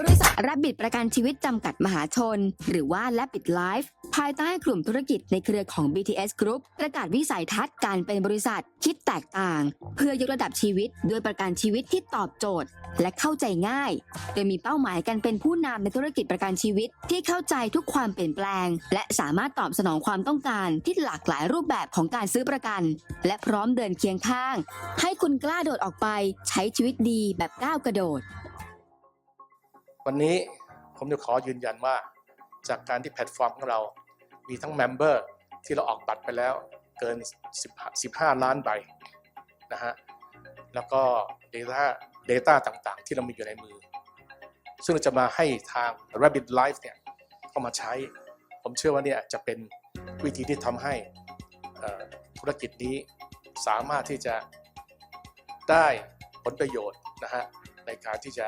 บริษัทรับบิดประกันชีวิตจำกัดมหาชน หรือว่า Rapid Life ภายใต้กลุ่มธุรกิจในเครือของ BTS Group ประกาศวิสัยทัศน์การเป็นบริษัทคิดแตกต่าง เพื่อยกระดับชีวิตด้วยประกันชีวิตที่ตอบโจทย์ และเข้าใจง่าย โดยมีเป้าหมายการเป็นผู้นำในธุรกิจประกันชีวิต ที่เข้าใจทุกความเปลี่ยนแปลง และสามารถตอบสนองความต้องการที่หลากหลายรูปแบบของการซื้อประกัน และพร้อมเดินเคียงข้าง ให้คุณกล้าโดดออกไปใช้ชีวิตดีแบบก้าวกระโดด วันนี้ผมจะขอยืนยันว่า จากการที่แพลตฟอร์มของเรา มีทั้งเมมเบอร์ที่เราออกบัตรไปแล้วเกิน 15 ล้านใบนะฮะ แล้วก็ Data Data ต่างๆ ที่เรามีอยู่ในมือ ซึ่งเราจะมาให้ทาง Rabbit Life เนี่ยเข้ามาใช้ ผมเชื่อว่าเนี่ยจะเป็นวิธีที่ทำให้ธุรกิจนี้สามารถที่จะได้ผลประโยชน์นะฮะในการที่จะ